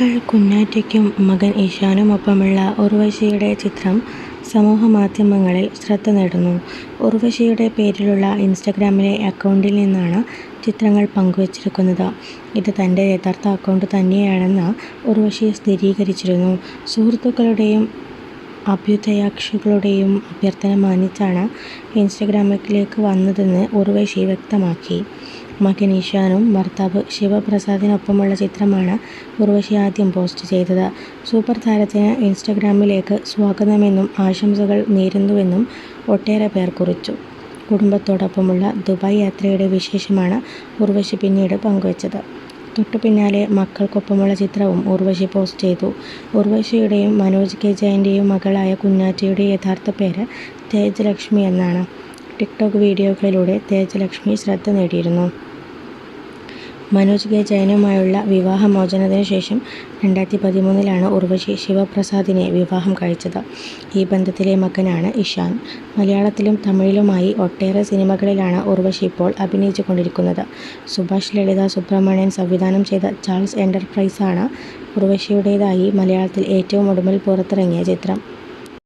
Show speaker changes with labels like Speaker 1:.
Speaker 1: മകൾ കുഞ്ഞാറ്റയ്ക്കും മകൻ ഇഷാനുമൊപ്പമുള്ള ഉർവശിയുടെ ചിത്രം സമൂഹ മാധ്യമങ്ങളിൽ ശ്രദ്ധ നേടുന്നു. ഉർവശിയുടെ പേരിലുള്ള ഇൻസ്റ്റഗ്രാമിലെ അക്കൗണ്ടിൽ നിന്നാണ് ചിത്രങ്ങൾ പങ്കുവച്ചിരിക്കുന്നത്. ഇത് തന്റെ യഥാർത്ഥ അക്കൗണ്ട് തന്നെയാണെന്ന് ഉർവശി സ്ഥിരീകരിച്ചിരുന്നു. സുഹൃത്തുക്കളുടെയും അഭ്യുദയാക്ഷികളുടെയും അഭ്യർത്ഥന മാനിച്ചാണ് ഇൻസ്റ്റഗ്രാമിലേക്ക് വന്നതെന്ന് ഉർവശി വ്യക്തമാക്കി. മകൻ ഇഷാനും ഭർത്താവ് ശിവപ്രസാദിനൊപ്പമുള്ള ചിത്രമാണ് ഉർവശി ആദ്യം പോസ്റ്റ് ചെയ്തത്. സൂപ്പർ താരത്തിന് ഇൻസ്റ്റഗ്രാമിലേക്ക് സ്വാഗതമെന്നും ആശംസകൾ നേരുന്നുവെന്നും ഒട്ടേറെ പേർ കുറിച്ചു. കുടുംബത്തോടൊപ്പമുള്ള ദുബായ് യാത്രയുടെ വിശേഷമാണ് ഉർവശി പിന്നീട് പങ്കുവച്ചത്. തൊട്ടു പിന്നാലെ മക്കൾക്കൊപ്പമുള്ള ചിത്രവും ഉർവശി പോസ്റ്റ് ചെയ്തു. ഉർവശിയുടെയും മനോജ് കെ ജയന്റെയും മകളായ കുഞ്ഞാറ്റയുടെ യഥാർത്ഥ പേര് തേജലക്ഷ്മി എന്നാണ്. ടിക്ടോക്ക് വീഡിയോകളിലൂടെ തേജലക്ഷ്മി ശ്രദ്ധ നേടിയിരുന്നു. മനോജ് കെ ജയനുമായുള്ള വിവാഹമോചനത്തിനു ശേഷം രണ്ടായിരത്തി പതിമൂന്നിലാണ് ഉർവശി ശിവപ്രസാദിനെ വിവാഹം കഴിച്ചത്. ഈ ബന്ധത്തിലെ മകനാണ് ഇഷാൻ. മലയാളത്തിലും തമിഴിലുമായി ഒട്ടേറെ സിനിമകളിലാണ് ഉർവശി ഇപ്പോൾ അഭിനയിച്ചുകൊണ്ടിരിക്കുന്നത്. സുഭാഷ് ലളിത സുബ്രഹ്മണ്യൻ സംവിധാനം ചെയ്ത ചാൾസ് എന്റർപ്രൈസാണ് ഉർവശിയുടേതായി മലയാളത്തിൽ ഏറ്റവും ഒടുവിൽ പുറത്തിറങ്ങിയ ചിത്രം.